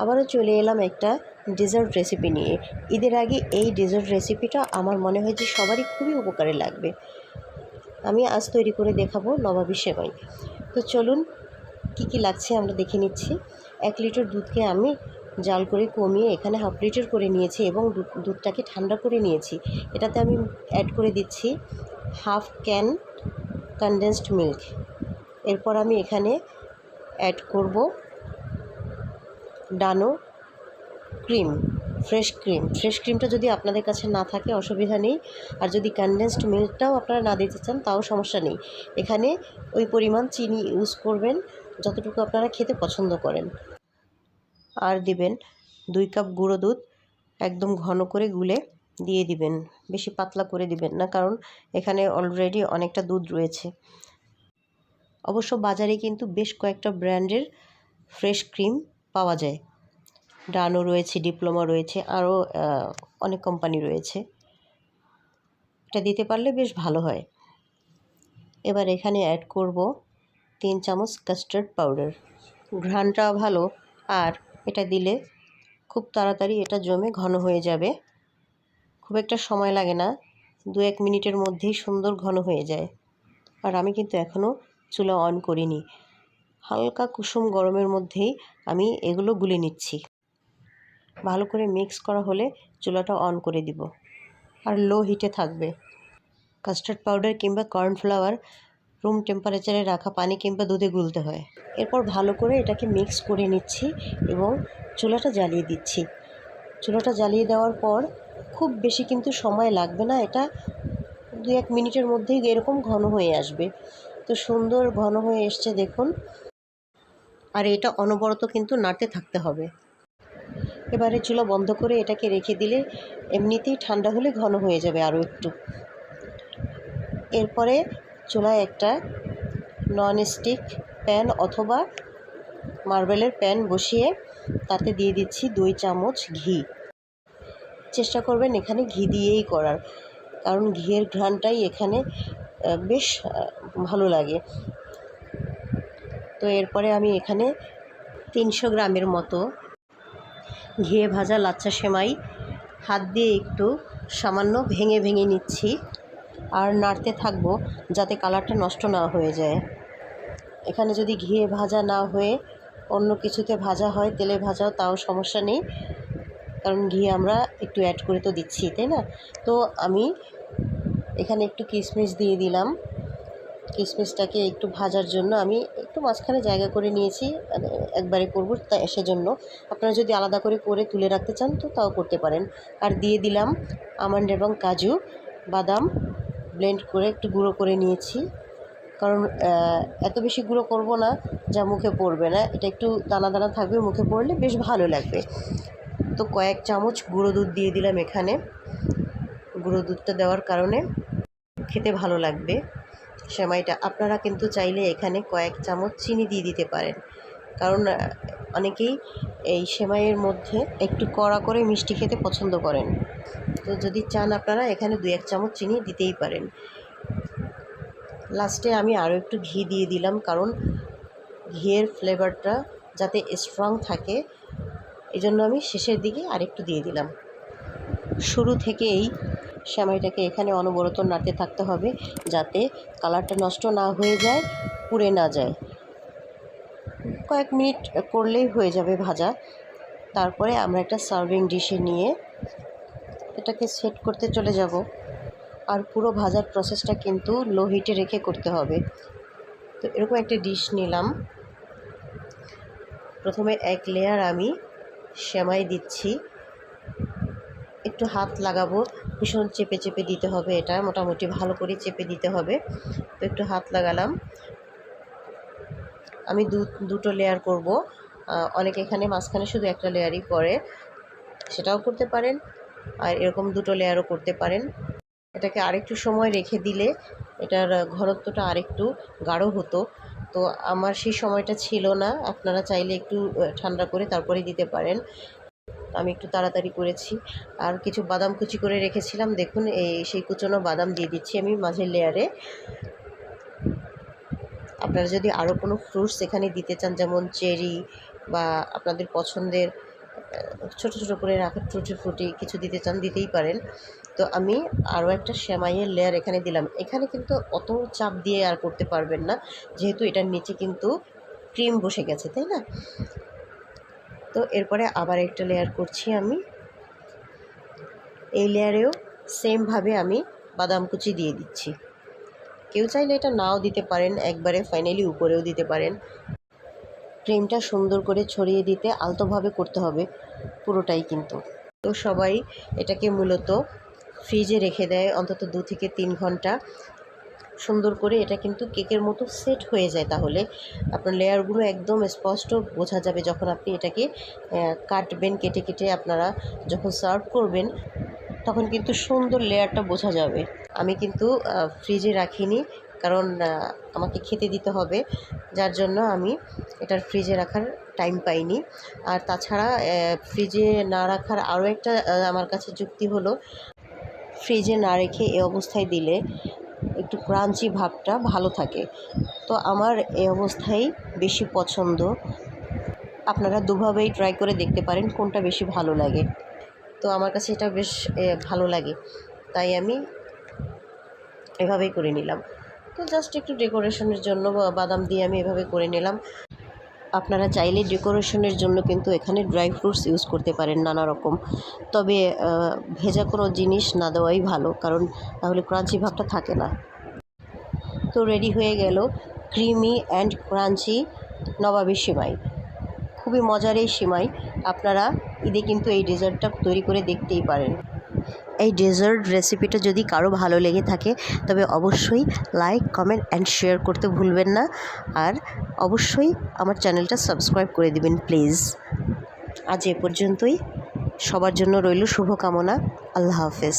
আবারও চলে এলাম একটা ডেজার্ট রেসিপি নিয়ে। ঈদের আগে এই ডেজার্ট রেসিপিটা আমার মনে হয় যে সবারই খুবই উপকারে লাগবে। আমি আজ তৈরি করে দেখাবো নবাবী সেমাই তো চলুন, কি কি লাগছে আমরা দেখে নিচ্ছি। এক লিটার দুধকে আমি জাল করে কমিয়ে এখানে হাফ লিটার করে নিয়েছি এবং দুধ- দুধটাকে ঠান্ডা করে নিয়েছি। এটাতে আমি অ্যাড করে দিচ্ছি হাফ ক্যান কনডেন্সড মিল্ক এরপর আমি এখানে অ্যাড করব Dano cream, fresh cream. Fresh ক্রিমটা যদি আপনাদের কাছে না থাকে, অসুবিধা নেই। আর যদি কনডেন্সড মিল্কটাও আপনারা না দিতে চান, তাও সমস্যা নেই। এখানে ওই পরিমাণ চিনি ইউজ করবেন, যতটুকু আপনারা খেতে পছন্দ করেন। আর দিবেন দুই কাপ গুঁড়ো দুধ, একদম ঘন করে গুলে দিয়ে দিবেন। বেশি পাতলা করে দিবেন না, কারণ এখানে অলরেডি অনেকটা দুধ রয়েছে। অবশ্য বাজারে কিন্তু বেশ কয়েকটা ব্র্যান্ডের ফ্রেশ ক্রিম পাওয়া যায়। ডানো রয়েছে, ডিপ্লোমা রয়েছে, আরও অনেক কোম্পানি রয়েছে। এটা দিতে পারলে বেশ ভালো হয়। এবার এখানে অ্যাড করব তিন চামচ কাস্টার্ড পাউডার ঘ্রাণটা ভালো, আর এটা দিলে খুব তাড়াতাড়ি এটা জমে ঘন হয়ে যাবে। খুব একটা সময় লাগে না দু এক মিনিটের মধ্যেই সুন্দর ঘন হয়ে যায়। আর আমি কিন্তু এখনও চুলা অন করিনি। হালকা কুসুম গরমের মধ্যেই আমি এগুলো গুলে নিচ্ছি। ভালো করে মিক্স করা হলে চুলাটা অন করে দিব। আর লো হিটে থাকবে। কাস্টার্ড পাউডার কিংবা কর্নফ্লাওয়ার রুম টেম্পারেচারে রাখা পানি কিংবা দুধে গুলতে হয়। এরপর ভালো করে এটাকে মিক্স করে নিচ্ছি এবং চুলাটা জ্বালিয়ে দিচ্ছি। চুলাটা জ্বালিয়ে দেওয়ার পর খুব বেশি কিন্তু সময় লাগবে না, এটা দু এক মিনিটের মধ্যেই এরকম ঘন হয়ে আসবে। তো সুন্দর ঘন হয়ে এসছে দেখুন। আর এটা অনবরত কিন্তু নাড়তে থাকতে হবে। এবারে চুলা বন্ধ করে এটাকে রেখে দিলে এমনিতেই ঠান্ডা হলে ঘন হয়ে যাবে আরও একটু। এরপরে চুলায় একটা নন স্টিক প্যান অথবা মার্বেলের প্যান বসিয়ে তাতে দিয়ে দিচ্ছি দুই চামচ ঘি। চেষ্টা করবেন এখানে ঘি দিয়েই করার, কারণ ঘিয়ের ঘ্রাণটাই এখানে বেশ ভালো লাগে। তো এরপরে আমি এখানে তিনশো গ্রামের মতো ঘিয়ে ভাজা লাচ্চা সেমাই হাত দিয়ে একটু সামান্য ভেঙে ভেঙে নিচ্ছি আর নাড়তে থাকব যাতে কালারটা নষ্ট না হয়ে যায়। এখানে যদি ঘিয়ে ভাজা না হয়ে অন্য কিছুতে ভাজা হয়, তেলে ভাজাও তাও সমস্যা নেই। কারণ ঘি আমরা একটু অ্যাড করে তো দিচ্ছি, তাই না? তো আমি এখানে একটু কিশমিশ দিয়ে দিলাম। কিশমিশটাকে একটু ভাজার জন্য আমি একটু মাঝখানে জায়গা করে নিয়েছি মানে একবারে করব তাই সেজন্য। আপনারা যদি আলাদা করে করে তুলে রাখতে চান তো তাও করতে পারেন। আর দিয়ে দিলাম আমন্ড এবং কাজু, বাদাম ব্লেন্ড করে একটু গুঁড়ো করে নিয়েছি। কারণ এত বেশি গুঁড়ো করব না যা মুখে পড়বে না। এটা একটু দানা দানা থাকবে, মুখে পড়লে বেশ ভালো লাগবে। তো কয়েক চামচ গুঁড়ো দুধ দিয়ে দিলাম এখানে। গুঁড়ো দুধটা দেওয়ার কারণে খেতে ভালো লাগবে। সেমাইটা। আপনারা কিন্তু চাইলে এখানে কয়েক চামচ চিনি দিয়ে দিতে পারেন। কারণ অনেকেই এই সেমাইয়ের মধ্যে একটু কড়া করে মিষ্টি খেতে পছন্দ করেন। তো যদি চান আপনারা এখানে দু এক চামচ চিনি দিতেই পারেন। লাস্টে আমি আরও একটু ঘি দিয়ে দিলাম, কারণ ঘিয়ের ফ্লেভারটা যাতে স্ট্রং থাকে এই জন্য আমি শেষের দিকে আরেকটু দিয়ে দিলাম। শুরু থেকেই সেমাইটাকে এখানে অনবরত নাড়তে থাকতে হবে যাতে কালারটা নষ্ট না হয়ে যায়, পুড়ে না যায়। কয়েক মিনিট করলেই হয়ে যাবে ভাজা। তারপরে আমরা একটা সার্ভিং ডিশে নিয়ে এটাকে সেট করতে চলে যাব। আর পুরো ভাজার প্রসেসটা কিন্তু লো হিটে রেখে করতে হবে। তো এরকম একটা ডিশ নিলাম। প্রথমে এক লেয়ার আমি সেমাই দিচ্ছি। একটু হাত লাগাবো। ভীষণ চেপে চেপে দিতে হবে এটা, মোটামুটি ভালো করে চেপে দিতে হবে। তো একটু হাত লাগালাম। আমি দু, দুটো লেয়ার করব। অনেকে এখানে মাঝখানে শুধু একটা লেয়ারই করে। সেটাও করতে পারেন। আর এরকম দুটো লেয়ারও করতে পারেন। এটাকে আরেকটু সময় রেখে দিলে এটার ঘনত্বটা আরেকটু গাঢ় হতো। তো আমার সেই সময়টা ছিল না। আপনারা চাইলে একটু ঠান্ডা করে তারপরে দিতে পারেন। আমি একটু তাড়াতাড়ি করেছি। আর কিছু বাদাম কুচি করে রেখেছিলাম। দেখুন, এই সেই কুচনো বাদাম দিয়ে দিচ্ছি আমি মাঝের লেয়ারে আপনারা যদি আরও কোনো ফ্রুটস এখানে দিতে চান, যেমন চেরি বা আপনাদের পছন্দের ছোট ছোট করে রাখা টুটি ফ্রুটি কিছু দিতে চান, দিতেই পারেন। তো আমি আরও একটা সেমাইয়ের লেয়ার এখানে দিলাম। এখানে কিন্তু অত চাপ দিয়ে আর করতে পারবেন না। যেহেতু এটার নিচে কিন্তু ক্রিম বসে গেছে, তাই না? তো এরপরে আবার একটা লেয়ার করছি আমি। এই লেয়ারেও সেমভাবে আমি বাদাম কুচি দিয়ে দিচ্ছি। কেউ চাইলে এটা নাও দিতে পারেন, একবারে ফাইনালি উপরেও দিতে পারেন। ক্রিমটা সুন্দর করে ছড়িয়ে দিতে আলতোভাবে করতে হবে, পুরোটাই কিন্তু। তো সবাই এটাকে মূলত ফ্রিজে রেখে দেয়, অন্তত দু থেকে তিন ঘণ্টা। সুন্দর করে এটা কিন্তু কেকের মতো সেট হয়ে যায় তাহলে। আপনার লেয়ারগুলো একদম স্পষ্ট বোঝা যাবে যখন আপনি এটাকে কাটবেন, কেটে কেটে আপনারা যখন সার্ভ করবেন, তখন কিন্তু সুন্দর লেয়ারটা বোঝা যাবে। আমি কিন্তু ফ্রিজে রাখিনি কারণ আমাকে খেতে দিতে হবে। যার জন্য আমি এটার ফ্রিজে রাখার টাইম পাইনি। আর তাছাড়া ফ্রিজে না রাখার আরও একটা আমার কাছে যুক্তি হলো, ফ্রিজে না রেখে এ অবস্থায় দিলে একটু ক্রাঞ্চি ভাবটা ভালো থাকে। তো আমার এই অবস্থায় বেশি পছন্দ। আপনারা দুভাবেই ট্রাই করে দেখতে পারেন কোনটা বেশি ভালো লাগে। তো আমার কাছে এটা বেশ ভালো লাগে। তাই আমি এভাবেই করে নিলাম। তো জাস্ট একটু ডেকোরেশনের জন্য বাদাম দিয়ে আমি এভাবে করে নিলাম। আপনারা চাইলে ডেকোরেশনের জন্য কিন্তু এখানে ড্রাই ফ্রুটস ইউজ করতে পারেন নানা রকম। তবে ভেজা কোনো জিনিস না দেওয়াই ভালো। কারণ তাহলে ক্রাঞ্চি ভাবটা থাকে না। তো রেডি হয়ে গেল ক্রিমি অ্যান্ড ক্রাঞ্চি নবাবী সিমাই। খুবই মজার এই সিমাই। আপনারা ঈদে কিন্তু এই ডেজার্টটা তৈরি করে দেখতেই পারেন। এই ডেজার্ট রেসিপিটা যদি কারও ভালো লেগে থাকে, তবে অবশ্যই লাইক কমেন্ট অ্যান্ড শেয়ার করতে ভুলবেন না। আর অবশ্যই আমার চ্যানেলটা সাবস্ক্রাইব করে দিবেন প্লিজ আজ এ পর্যন্তই। সবার জন্য রইল শুভকামনা। আল্লাহ হাফেজ।